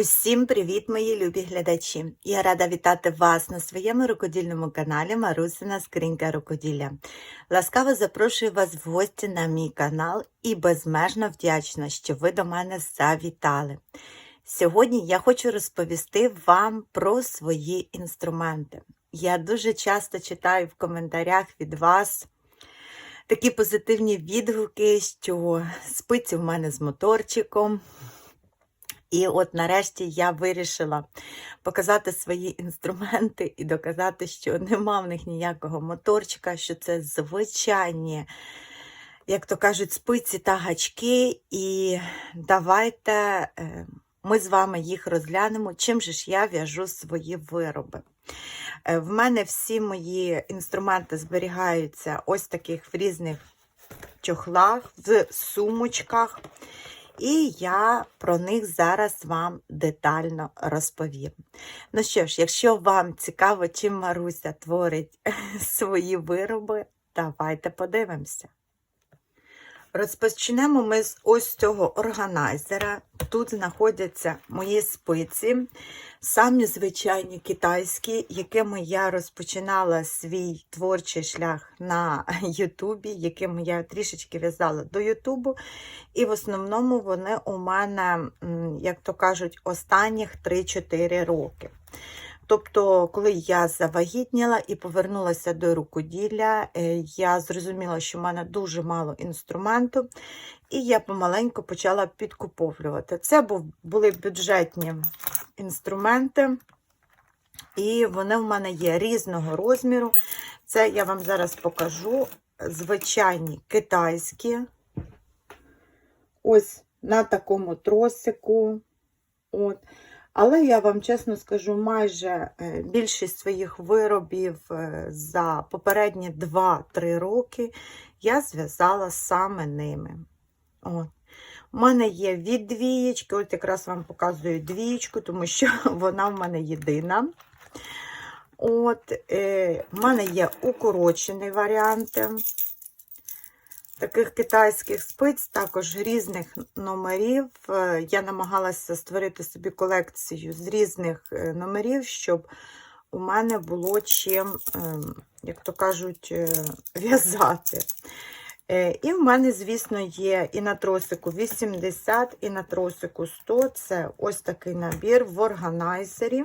Усім привіт, мої любі глядачі! Я рада вітати вас на своєму рукодільному каналі Марусина Скринька Рукоділля. Ласкаво запрошую вас в гості на мій канал і безмежно вдячна, що ви до мене завітали. Сьогодні я хочу розповісти вам про свої інструменти. Я дуже часто читаю в коментарях від вас такі позитивні відгуки, що спиці в мене з моторчиком. І от нарешті я вирішила показати свої інструменти і доказати, що нема в них ніякого моторчика, що це звичайні, як то кажуть, спиці та гачки. І давайте е, ми з вами їх розглянемо, чим же ж я в'яжу свої вироби. Е, В мене всі мої інструменти зберігаються ось таких в різних чохлах, в сумочках. І я про них зараз вам детально розповім. Ну що ж, якщо вам цікаво, чим Маруся творить свої вироби, давайте подивимося. Розпочнемо ми з ось цього органайзера. Тут знаходяться мої спиці, самі звичайні китайські, якими я розпочинала свій творчий шлях на Ютубі, якими я трішечки в'язала до Ютубу. І в основному вони у мене, як то кажуть, останніх 3-4 роки. Тобто, коли я завагітніла і повернулася до рукоділля, е, я зрозуміла, що в мене дуже мало інструменту, і я помаленьку почала підкуповлювати. Це були бюджетні інструменти, і вони в мене є різного розміру. Це я вам зараз покажу звичайні китайські. Ось на такому тросику. От. Але я вам чесно скажу, майже е, більшість своїх виробів е, за попередні 2-3 роки я зв'язала саме ними. От. У мене є від двієчки, от якраз вам показую двієчку, тому що вона в мене єдина. От, е, В мене є укорочений варіант таких китайських спиць, також різних номерів. Е, Я намагалася створити собі колекцію з різних е, номерів, щоб у мене було чим, ем, як то кажуть, е, в'язати. І в мене, звісно, є і на тросику 80, і на тросику 100. Це ось такий набір в органайзері.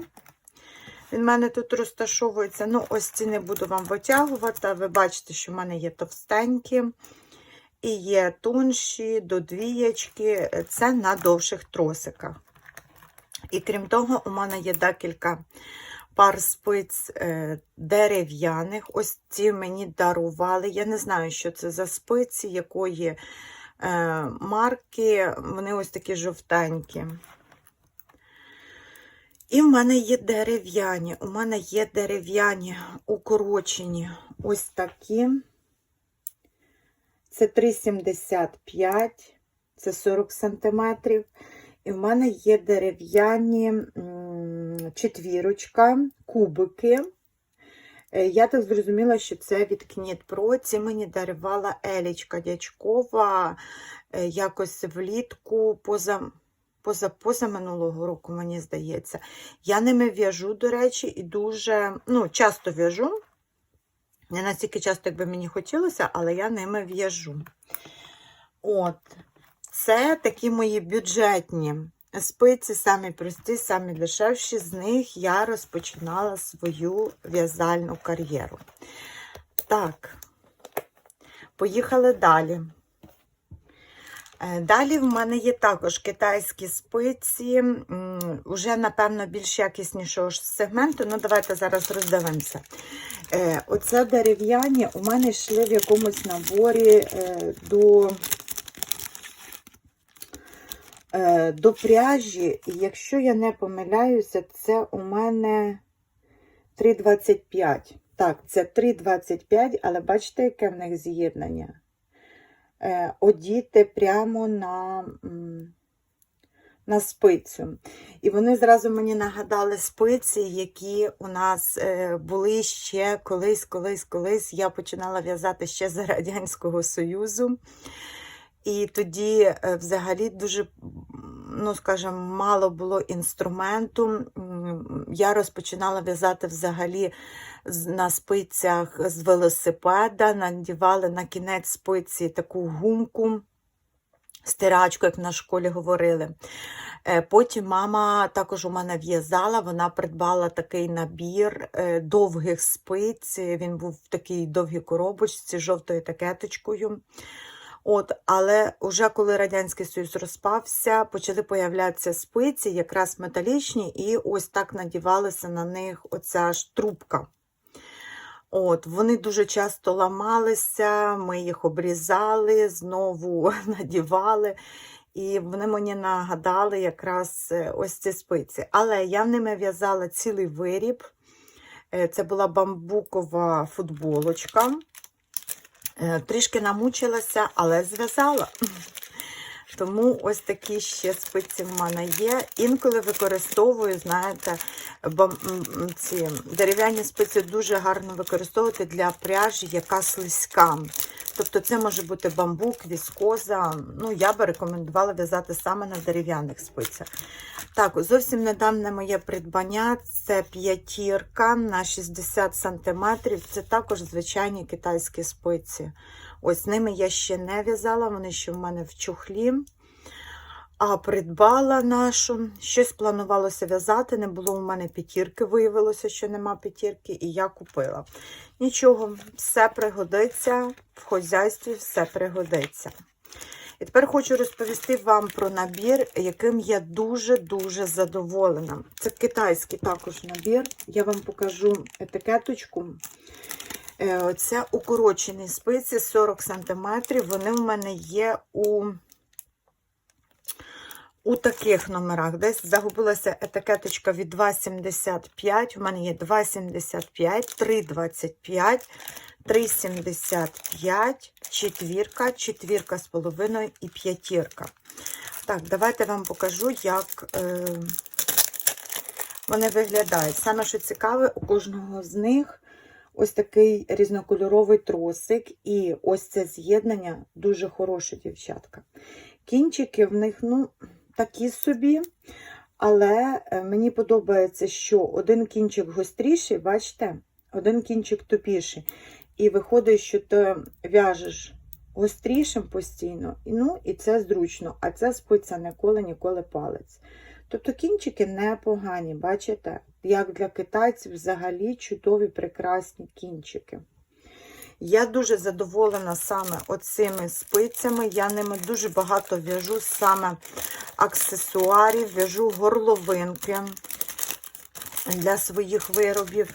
Він в мене тут розташовується. Ну, ось ці не буду вам витягувати. Ви бачите, що в мене є товстенькі. І є тонші до двієчки, це на довших тросиках. І крім того, у мене є декілька пар спиць е, дерев'яних. Ось ці мені дарували. Я не знаю, що це за спиці, якої е, марки, вони ось такі жовтенькі. І в мене є дерев'яні. У мене є дерев'яні укорочені ось такі. Це 3,75, це 40 см. І в мене є дерев'яні четвірочка, кубики. Е, я так зрозуміла, що це від Кніт Про. Ці мені дарувала Елічка Дячкова е, якось влітку поза поза, поза минулого року, мені здається. Я ними в'яжу, до речі, і дуже ну, часто в'яжу. Не настільки часто, як би мені хотілося, але я ними в'яжу. От, це такі мої бюджетні спиці, самі прості, самі дешевші. З них я розпочинала свою в'язальну кар'єру. Так, поїхали далі. Е, далі в мене є також китайські спиці, вже, напевно, більш якіснішого сегменту. Ну, давайте зараз роздивимося. Е, оце дерев'яні у мене йшли в якомусь наборі е, до до пряжі, і якщо я не помиляюся, це у мене 3,25. Так, це 3,25, але бачите, яке в них з'єднання? Е, одіти прямо на на спицю. І вони зразу мені нагадали спиці, які у нас е, були ще колись, колись, колись. Я починала в'язати ще за Радянського Союзу. І тоді, е, взагалі, дуже ну, скажімо, мало було інструменту. Я розпочинала в'язати взагалі на спицях з велосипеда, надівали на кінець спиці таку гумку, стирачку, як на школі говорили. Е, Потім мама також у мене в'язала, вона придбала такий набір е, довгих спиць. Він був в такій довгій коробочці жовтою етикеточкою. От, але вже коли Радянський Союз розпався, почали появлятися спиці, якраз металічні, і ось так надівалася на них оця ж трубка. От, вони дуже часто ламалися, ми їх обрізали, знову надівали. І вони мені нагадали якраз е, ось ці спиці. Але я ними в'язала цілий виріб. Е, Це була бамбукова футболочка. Е, Трішки намучилася, але зв'язала. Тому ось такі ще спиці в мене є. Інколи використовую, знаєте, ці дерев'яні спиці дуже гарно використовувати для пряжі, яка слизька. Тобто це може бути бамбук, віскоза. Ну, я би рекомендувала в'язати саме на дерев'яних спицях. Так, зовсім недавне моє придбання це п'ятірка на 60 см. Це також звичайні китайські спиці. Ось ними я ще не в'язала, вони ще в мене в чухлі. А придбала нашу. Щось планувалося в'язати, не було у мене п'ятірки, виявилося, що нема п'ятірки, і я купила. Нічого, все пригодиться, в хозяйстві все пригодиться. І тепер хочу розповісти вам про набір, яким я дуже-дуже задоволена. Це китайський також набір. Я вам покажу етикеточку. Це укорочені спиці 40 см. Вони в мене є у, у таких номерах. Десь загубилася етикеточка від 2,75. У мене є 2,75, 3,25, 3,75, четвірка, четвірка з половиною і п'ятірка. Так, давайте вам покажу, як е, вони виглядають. Саме що цікаве, у кожного з них ось такий різнокольоровий тросик, і ось це з'єднання дуже хороше, дівчатка. Кінчики в них, ну, такі собі, але е, мені подобається, що один кінчик гостріший, бачите, один кінчик тупіший. І виходить, що ти в'яжеш гострішим постійно, ну, і це зручно, а ця спиця ніколи ніколи палець. Тобто кінчики непогані, бачите? Як для китайців взагалі чудові прекрасні кінчики. Я дуже задоволена саме оцими спицями. Я ними дуже багато в'яжу саме аксесуарів, в'яжу горловинки для своїх виробів.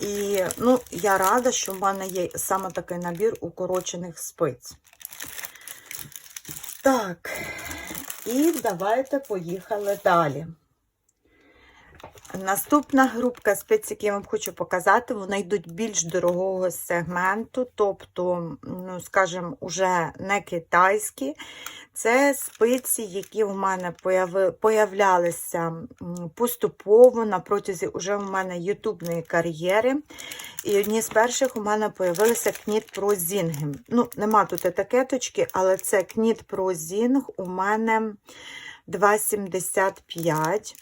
І ну, я рада, що в мене є саме такий набір укорочених спиць. Так, і давайте поїхали далі. Наступна групка спиць, які я вам хочу показати, вони йдуть більш дорогого сегменту, тобто, ну, скажімо, уже не китайські. Це спиці, які в мене появлялися поступово на протязі уже в мене ютубної кар'єри. І одні з перших у мене появилися Кніт Pro Zing. Ну, нема тут етикеточки, але це Кніт Pro Zing у мене 2,75.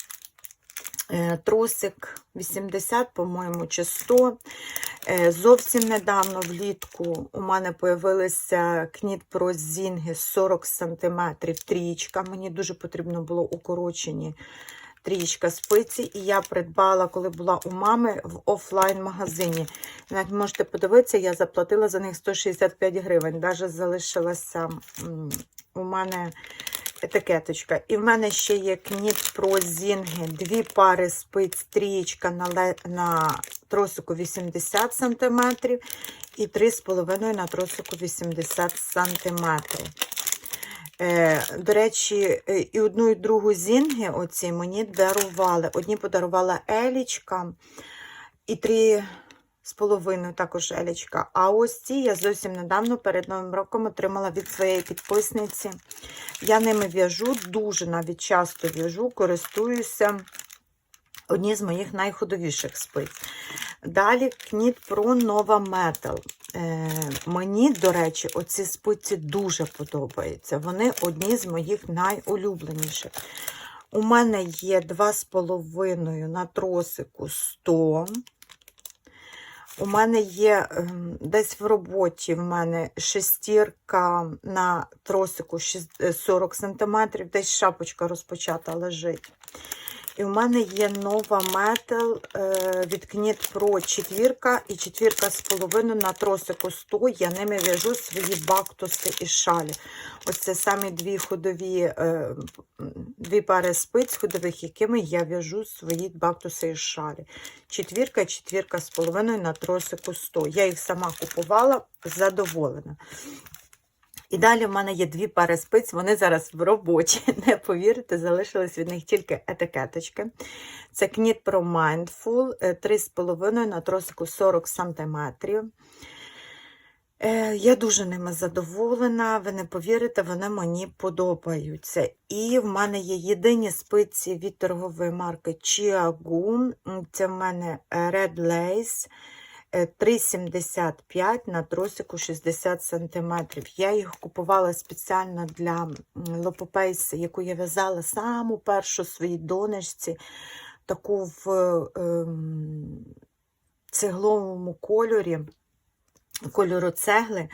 Е, Тросик 80, по-моєму, чи 100. Е, Зовсім недавно влітку у мене появилися кніт про зінги 40 см трієчка. Мені дуже потрібно було укорочені трієчка спиці. І я придбала, коли була у мами в офлайн-магазині. Навіть можете подивитися, я заплатила за них 165 гривень. Навіть залишилася у мене етикеточка. І в мене ще є кніт про зінги, дві пари спиць, трієчка на, на тросику 80 см і 3,5 на тросику 80 см. Е, до речі, е, і одну, і другу зінги оці мені дарували. Одні подарувала Елічка, і три з половиною також Елічка. А ось ці я зовсім недавно перед Новим роком отримала від своєї підписниці. Я ними в'яжу, дуже навіть часто в'яжу, користуюся. Одні з моїх найходовіших спиць. Далі Кніт Pro Nova Metal. Е, мені, до речі, оці спиці дуже подобаються. Вони одні з моїх найулюбленіших. У мене є 2,5 на тросику 100. У мене є ем, десь в роботі в мене шестірка на тросику шість- е, 40 см, десь шапочка розпочата лежить. І в мене є нова метал е, від Knit Pro четвірка і четвірка з половиною на тросику 100. Я ними в'яжу свої бактуси і шалі. Ось це самі дві ходові, е, дві пари спиць ходових, якими я в'яжу свої бактуси і шалі. Четвірка і четвірка з половиною на тросику 100. Я їх сама купувала, задоволена. І далі в мене є дві пари спиць, вони зараз в роботі. Не повірите, залишились від них тільки етикеточки. Це Knit Pro Mindful е, 3,5 на тросику 40 см. Е, Я дуже ними задоволена, ви не повірите, вони мені подобаються. І в мене є єдині спиці від торгової марки Chiagu. Це в мене е, Red Lace е, 3,75 на тросику 60 см. Я їх купувала спеціально для м, лопопейс, яку я в'язала саму першу своїй донечці, таку в ем, цегловому кольорі кольору цегли.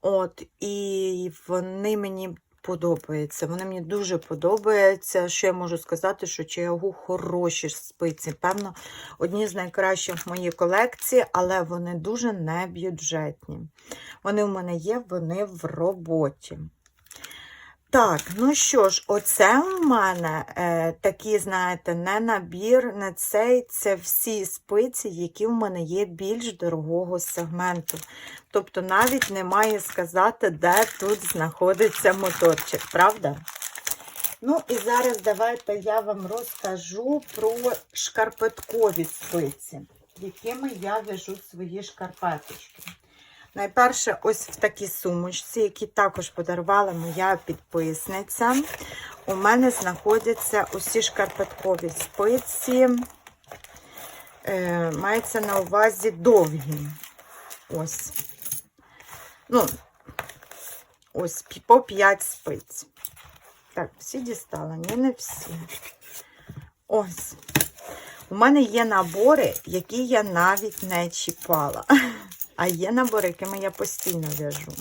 От, і вони мені подобаються. Вони мені дуже подобаються. Що я можу сказати, що чаягу хороші спиці. Певно, одні з найкращих в моїй колекції, але вони дуже небюджетні. Вони в мене є, вони в роботі. Так, ну що ж, оце у мене е, такі, знаєте, не набір, не цей, це всі спиці, які в мене є більш дорогого сегменту. Тобто навіть немає сказати, де тут знаходиться моторчик, правда? Ну і зараз давайте я вам розкажу про шкарпеткові спиці, якими я в'яжу свої шкарпеточки. Найперше, ось в такій сумочці, які також подарувала моя підписниця. У мене знаходяться усі шкарпеткові спиці. Е, мається на увазі довгі. Ось. Ну, ось по 5 спиць. Так, всі дістала? Ні, не всі. Ось. У мене є набори, які я навіть не чіпала. А є набори, якими я постійно в'яжу.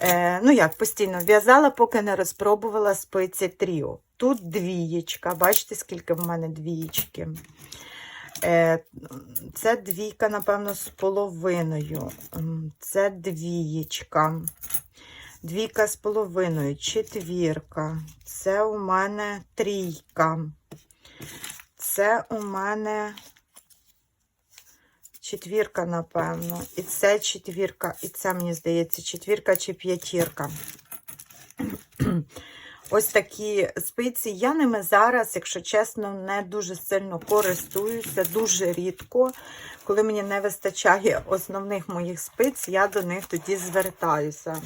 Е, ну як постійно в'язала, поки не розпробувала спиці тріо. Тут двієчка. Бачите, скільки в мене двієчки. Е, це двійка, напевно, з половиною. Це двієчка. Двійка з половиною, четвірка. Це у мене трійка. Це у мене четвірка, напевно. І це четвірка, і це, мені здається, четвірка чи п'ятірка. Ось такі спиці. Я ними зараз, якщо чесно, не дуже сильно користуюся, дуже рідко. Коли мені не вистачає основних моїх спиць, я до них тоді звертаюся.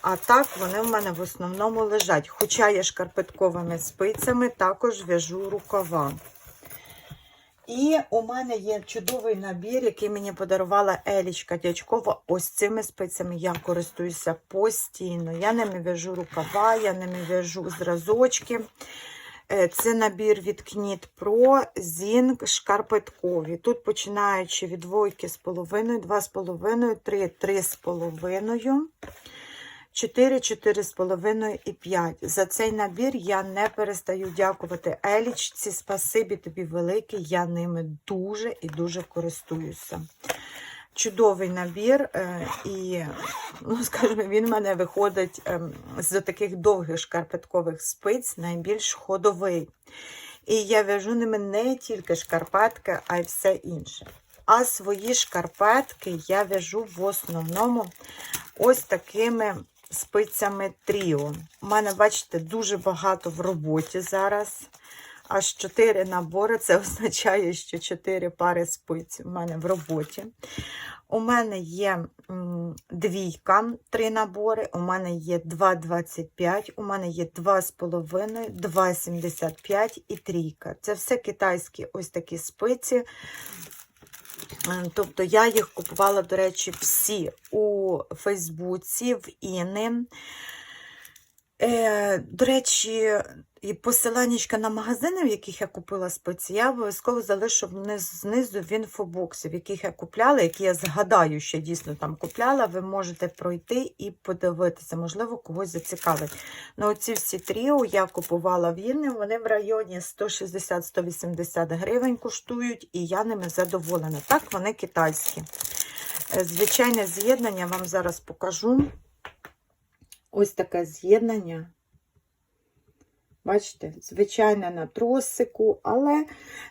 А так вони в мене в основному лежать. Хоча я шкарпетковими спицями також в'яжу рукава. І у мене є чудовий набір, який мені подарувала Елічка Дячкова. Ось цими спицями я користуюся постійно. Я ними в'яжу рукава, я ними в'яжу зразочки. Е, Це набір від Knit Pro Zing шкарпеткові. Тут починаючи від двойки з половиною, два з половиною, три, три з половиною. 4, 4,5 і 5. За цей набір я не перестаю дякувати Елічці. Спасибі тобі велике. Я ними дуже і дуже користуюся. Чудовий набір, е, і, ну, скажімо, він в мене виходить ем, з таких довгих шкарпеткових спиць, найбільш ходовий. І я в'яжу ними не тільки шкарпетки, а й все інше. А свої шкарпетки я в'яжу в основному ось такими спицями тріо. У мене, бачите, дуже багато в роботі зараз. Аж 4 набори. Це означає, що 4 пари спиць у мене в роботі. У мене є двійка, 3 набори. У мене є 2,25, у мене є 2,5, 2,75 і трійка. Це все китайські ось такі спиці. Е, Тобто я їх купувала, до речі, всі у Фейсбуці, в Іни. Е, до речі, і посиланнячка на магазини, в яких я купила спеції, я обов'язково залишу знизу в інфобоксі, в яких я купляла, які я згадаю, що дійсно там купляла. Ви можете пройти і подивитися, можливо, когось зацікавить. Ну, оці всі тріо я купувала в Іни, вони в районі 160-180 гривень коштують, і я ними задоволена. Так, вони китайські. Е, Звичайне з'єднання вам зараз покажу. Ось таке з'єднання. Бачите, звичайне на тросику, але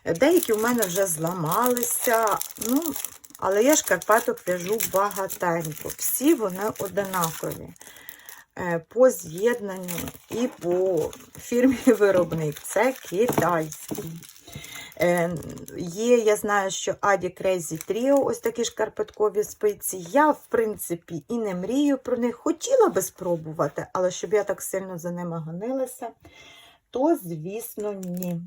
деякі в мене вже зламалися. Ну, але я шкарпеток в'яжу багатенько. Всі вони одинакові. Е, По з'єднанню і по фірмі виробник. Це китайський. Е, Є, я знаю, що Adi Crazy Trio, ось такі шкарпеткові спиці. Я, в принципі, і не мрію про них. Хотіла би спробувати, але щоб я так сильно за ними гонилася, то, звісно, ні.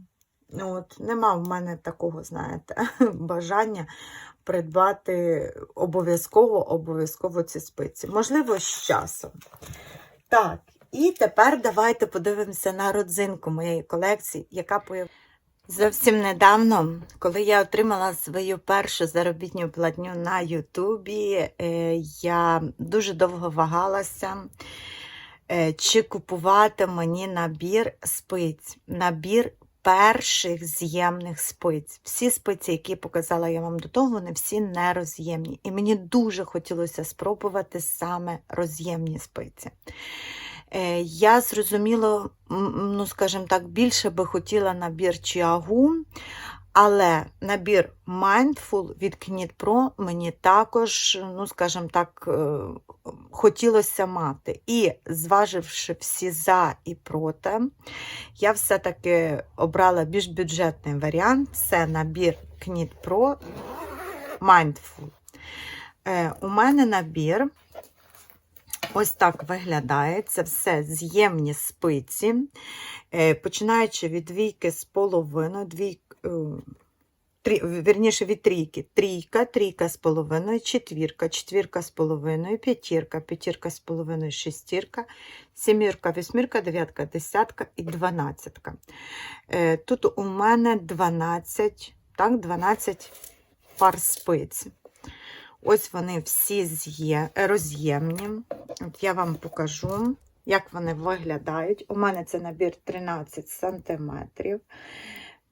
От, Нема в мене такого, знаєте, бажання придбати обов'язково обов'язково ці спиці. Можливо, з часом. Так, і тепер давайте подивимося на родзинку моєї колекції, яка появилася. Зовсім недавно, коли я отримала свою першу заробітню платню на Ютубі, е, я дуже довго вагалася, е, чи купувати мені набір спиць, набір перших з'ємних спиць. Всі спиці, які показала я вам до того, вони всі нероз'ємні. І мені дуже хотілося спробувати саме роз'ємні спиці. Е, Я зрозуміло, ну, скажімо так, більше би хотіла набір Чіагу, але набір Mindful від Knit Pro мені також, ну, скажімо так, е, хотілося мати. І зваживши всі за і проти, я все-таки обрала більш бюджетний варіант. Це набір Knit Pro Mindful. Е, У мене набір. Ось так виглядає. Це все з'ємні спиці, Е, починаючи від двійки з половиною, двій, е, трі, вірніше від трійки, трійка, трійка з половиною, четвірка, четвірка з половиною, п'ятірка, п'ятірка з половиною, шестірка, сімірка, вісьмірка, дев'ятка, десятка і дванадцятка. Е, Тут у мене 12, так, 12 пар спиць. Ось вони всі з'є, роз'ємні. От я вам покажу, як вони виглядають. У мене це набір 13 см.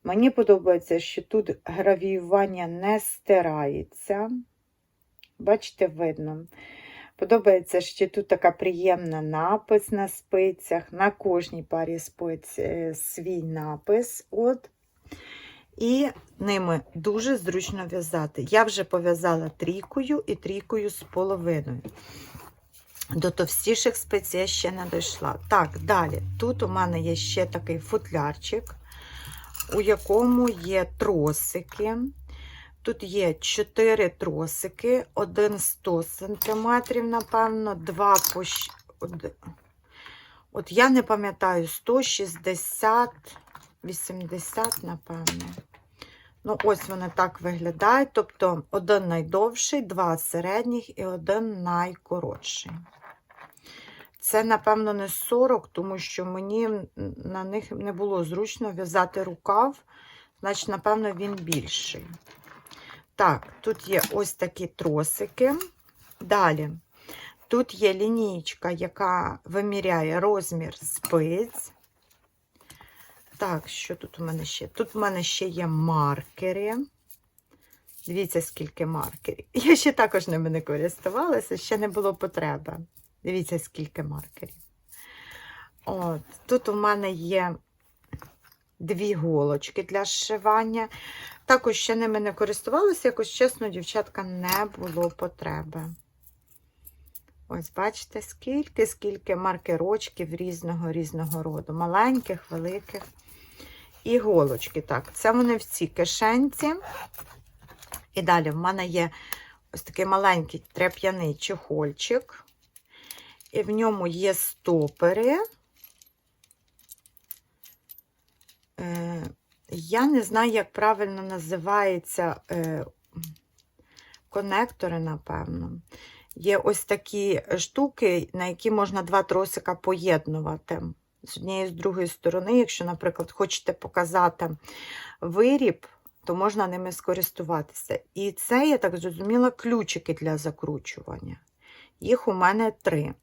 Мені подобається, що тут гравіювання не стирається. Бачите, видно. Подобається, що тут така приємна напис на спицях. На кожній парі спиць е, свій напис. От. І ними дуже зручно в'язати. Я вже пов'язала трійкою і трійкою з половиною. До товстіших спиць я ще не дійшла. Так, далі. Тут у мене є ще такий футлярчик, у якому є тросики. Тут є 4 тросики, один 100 см, напевно, два по. От я не пам'ятаю, 160, 80, напевно. Ну, ось вони так виглядають. Тобто один найдовший, два середніх і один найкоротший. Це, напевно, не 40, тому що мені на них не було зручно в'язати рукав, значить, напевно, він більший. Так, тут є ось такі тросики. Далі. Тут є лінійка, яка виміряє розмір спиць. Так, що тут у мене ще? Тут у мене ще є маркери. Дивіться, скільки маркерів. Я ще також ними не користувалася, ще не було потреби. Дивіться, скільки маркерів. От, тут у мене є дві голочки для зшивання. Також ще ними не користувалася, якось чесно, дівчатка, не було потреби. Ось, бачите, скільки, скільки маркерочків різного різного роду. Маленьких, великих. І голочки. Так, це вони в цій кишенці. І далі в мене є ось такий маленький тряп'яний чохольчик. І в ньому є стопери. Е, я не знаю, як правильно називається е, конектори, напевно. Є ось такі штуки, на які можна два тросика поєднувати з однієї з другої сторони. Якщо, наприклад, хочете показати виріб, то можна ними скористуватися. І це, я так зрозуміла, ключики для закручування. Їх у мене три.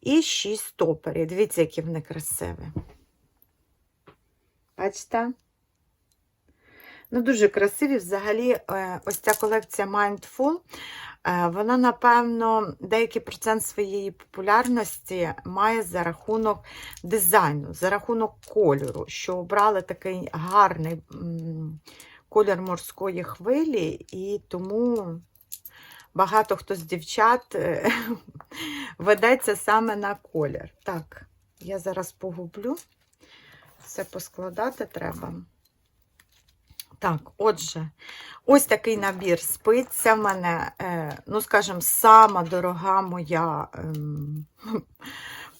І шість стоперів. Дивіться, які вони красиві. Бачите? Ну, дуже красиві. Взагалі, е, ось ця колекція Mindful, вона, напевно, деякий процент своєї популярності має за рахунок дизайну, за рахунок кольору, що обрали такий гарний колір морської хвилі, і тому багато хто з дівчат е, ведеться саме на колір. Так, я зараз погублю. Все поскладати треба. Так, отже, ось такий набір спиться в мене, е, ну, скажімо, сама дорога моя ем,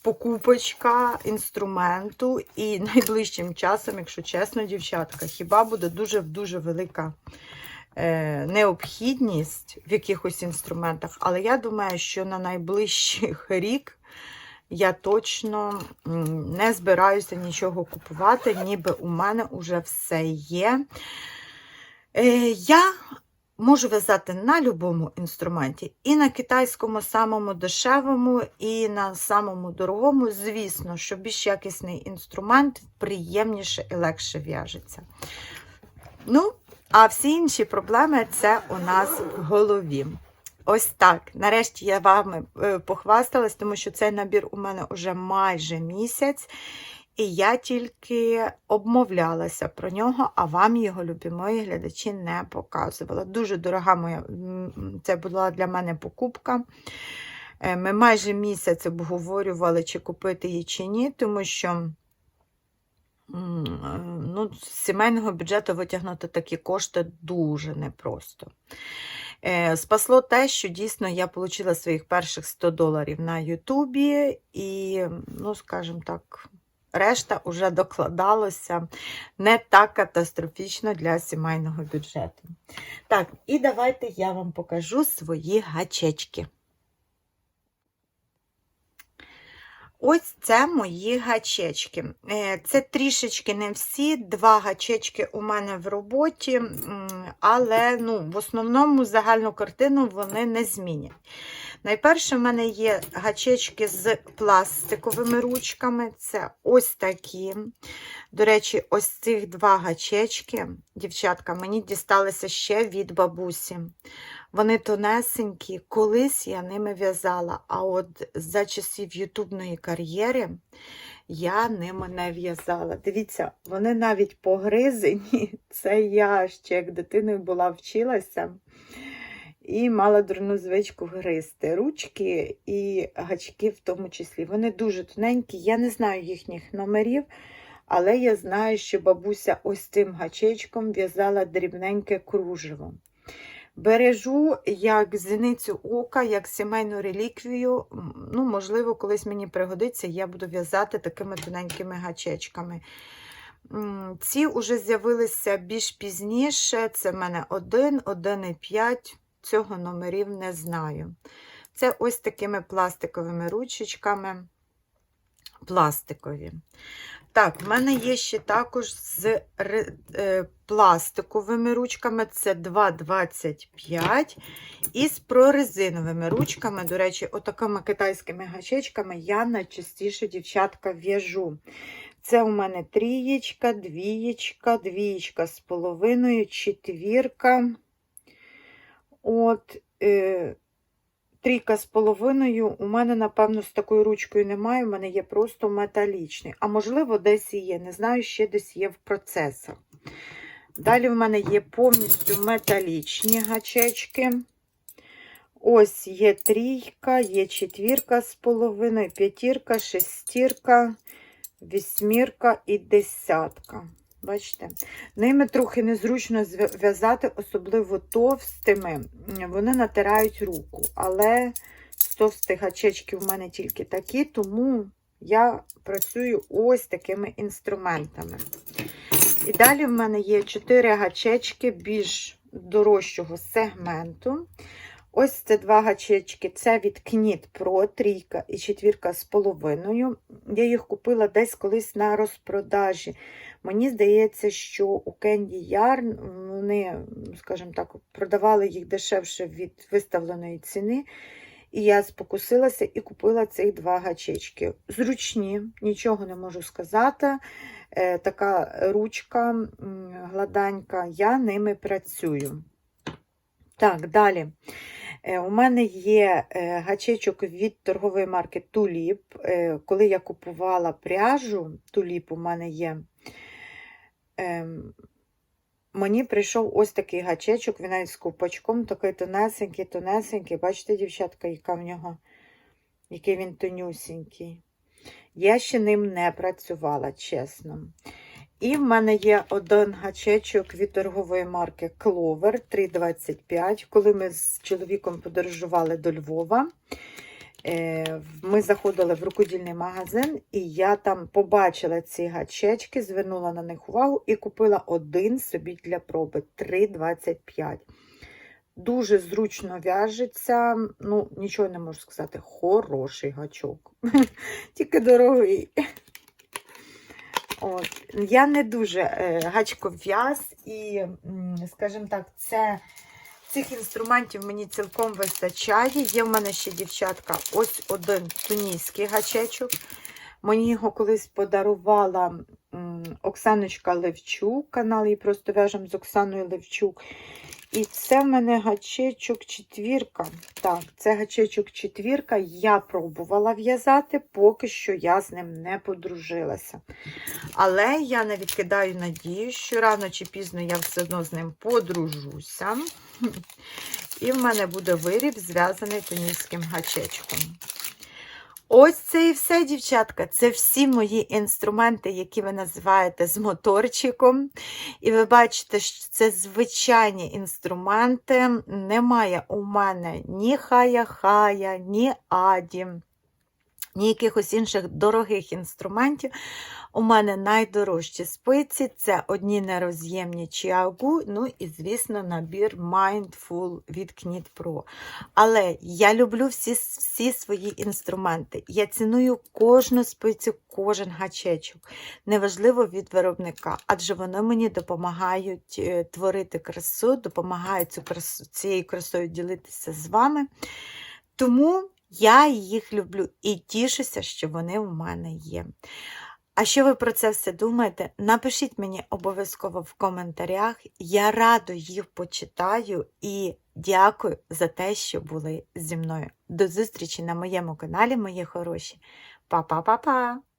покупочка інструменту. І найближчим часом, якщо чесно, дівчатка, хіба буде дуже-дуже велика е, необхідність в якихось інструментах, але я думаю, що на найближчий рік я точно не збираюся нічого купувати, ніби у мене вже все є. Е, Я можу в'язати на будь-якому інструменті, і на китайському самому дешевому, і на самому дорогому. Звісно, що більш якісний інструмент приємніше і легше в'яжеться. Ну, а всі інші проблеми це у нас в голові. Ось так. Нарешті я вами е, похвасталась, тому що цей набір у мене вже майже місяць, і я тільки обмовлялася про нього, а вам його, любі мої глядачі, не показувала. Дуже дорога моя, це була для мене покупка. Е, Ми майже місяць обговорювали, чи купити її чи ні, тому що е, ну, з сімейного бюджету витягнути такі кошти дуже непросто. Е, Спасло те, що дійсно я отримала своїх перших 100 доларів на Ютубі, і, ну, скажімо так, решта вже докладалося не так катастрофічно для сімейного бюджету. Так, і давайте я вам покажу свої гачечки. Ось це мої гачечки. Е, Це трішечки не всі, два гачечки у мене в роботі, але ну, в основному загальну картину вони не змінять. Найперше, в мене є гачечки з пластиковими ручками. Це ось такі. До речі, ось цих два гачечки, дівчатка, мені дісталися ще від бабусі. Вони тонесенькі, колись я ними в'язала, а от за часів ютубної кар'єри я ними не в'язала. Дивіться, вони навіть погризені. Це я ще як дитиною була вчилася і мала дурну звичку гризти. Ручки і гачки в тому числі. Вони дуже тоненькі, я не знаю їхніх номерів. Але я знаю, що бабуся ось цим гачечком в'язала дрібненьке кружево. Бережу як зіницю ока, як сімейну реліквію. Ну, можливо, колись мені пригодиться, я буду в'язати такими тоненькими гачечками. Ці вже з'явилися більш пізніше. Це в мене 1, 1,5. Цього номерів не знаю. Це ось такими пластиковими ручечками. Пластикові. Так, в мене є ще також з е, пластиковими ручками, це 2,25. І з прорезиновими ручками, до речі, отакими китайськими гачечками я найчастіше, дівчатка, в'яжу. Це у мене трієчка, двієчка, двієчка з половиною, четвірка. От, е, трійка з половиною. У мене, напевно, з такою ручкою немає, у мене є просто металічний. А можливо, десь є. Не знаю, ще десь є в процесах. Далі в мене є повністю металічні гачечки. Ось є трійка, є четвірка з половиною, п'ятірка, шестірка, вісьмірка і десятка. Бачите? Ними трохи незручно в'язати, особливо товстими. Вони натирають руку. Але з товстих гачечків у мене тільки такі, тому я працюю ось такими інструментами. І далі в мене є 4 гачечки більш дорожчого сегменту. Ось це два гачечки. Це від Knit Pro, трійка і четвірка з половиною. Я їх купила десь колись на розпродажі. Мені здається, що у Candy Yarn вони, скажімо так, продавали їх дешевше від виставленої ціни. І я спокусилася і купила цих два гачечки. Зручні, нічого не можу сказати. Е, така ручка м, гладенька, я ними працюю. Так, далі. Е, У мене є е, гачечок від торгової марки. Е, Коли я купувала пряжу, Tulip у мене є. Ем, Мені прийшов ось такий гачечок, він навіть з купачком, такий тонесенький, тонесенький. Бачите, дівчатка, яка в нього, який він тонюсенький. Я ще ним не працювала, чесно. І в мене є один гачечок від торгової марки Clover 325. Коли ми з чоловіком подорожували до Львова, ми заходили в рукодільний магазин, і я там побачила ці гачечки, звернула на них увагу і купила один собі для проби 3,25. Дуже зручно в'яжеться, ну, нічого не можу сказати, хороший гачок. Тільки дорогий. От. Я не дуже е, гачков'яз і, скажімо так, це, цих інструментів мені цілком вистачає. Є в мене ще, дівчатка, ось один тунійський гачечок. Мені його колись подарувала Оксаночка Левчук, канал її просто в'яжем з Оксаною Левчук. І це в мене гачечок четвірка. Так, це гачечок четвірка. Я пробувала в'язати, поки що я з ним не подружилася. Але я не відкидаю надію, що рано чи пізно я все одно з ним подружуся. І в мене буде виріб, зв'язаний тунійським гачечком. Ось це і все, дівчатка. Це всі мої інструменти, які ви називаєте з моторчиком. І ви бачите, що це звичайні інструменти. Немає у мене ні хая-хая, ні аді, ні якихось інших дорогих інструментів. У мене найдорожчі спиці це одні нероз'ємні Chiagu, ну і, звісно, набір Mindful від Knit Pro. Але я люблю всі, всі свої інструменти. Я ціную кожну спицю, кожен гачечок, неважливо від виробника, адже вони мені допомагають е, творити красу, допомагають цією красою ділитися з вами. Тому я їх люблю і тішуся, що вони у мене є. А що ви про це все думаєте? Напишіть мені обов'язково в коментарях. Я радо їх почитаю і дякую за те, що були зі мною. До зустрічі на моєму каналі, мої хороші. Па-па-па-па!